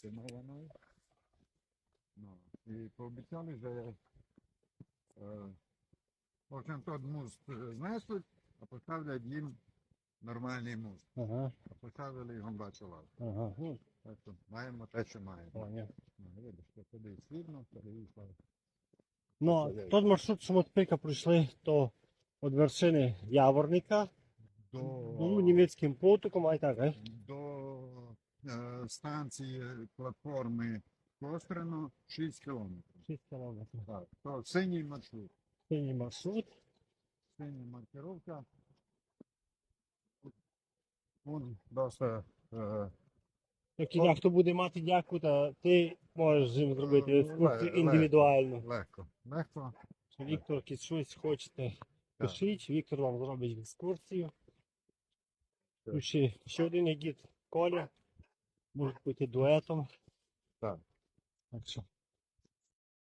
цінованою. Ну, і пообіцяли, що е, тот мост е, знесли, а поставлять їм нормальний мост. Ага, А поставили його бачила. ага. Ну, Так що маємо те, що маємо. Ну, видиш, що туди світло, переїхали. Ну, тот маршрут, що ми тільки пройшли, то від вершини Яворника, До, ну, німецьким потоком, а й так, е? до станції платформи Кострено 6 кілометрів. 6 кілометрів. Так, то синій маршрут. Синій маршрут. Синя маркировка. Он просто е, і хто буде мати дяку, то ти можеш з ним зробити екскурсію індивідуально. легко. Легко. Якщо Віктор якщо щось хочете, пишіть, Віктор вам зробить екскурсію. Ще один гід Коля. Може и дуэтом. Так. Так що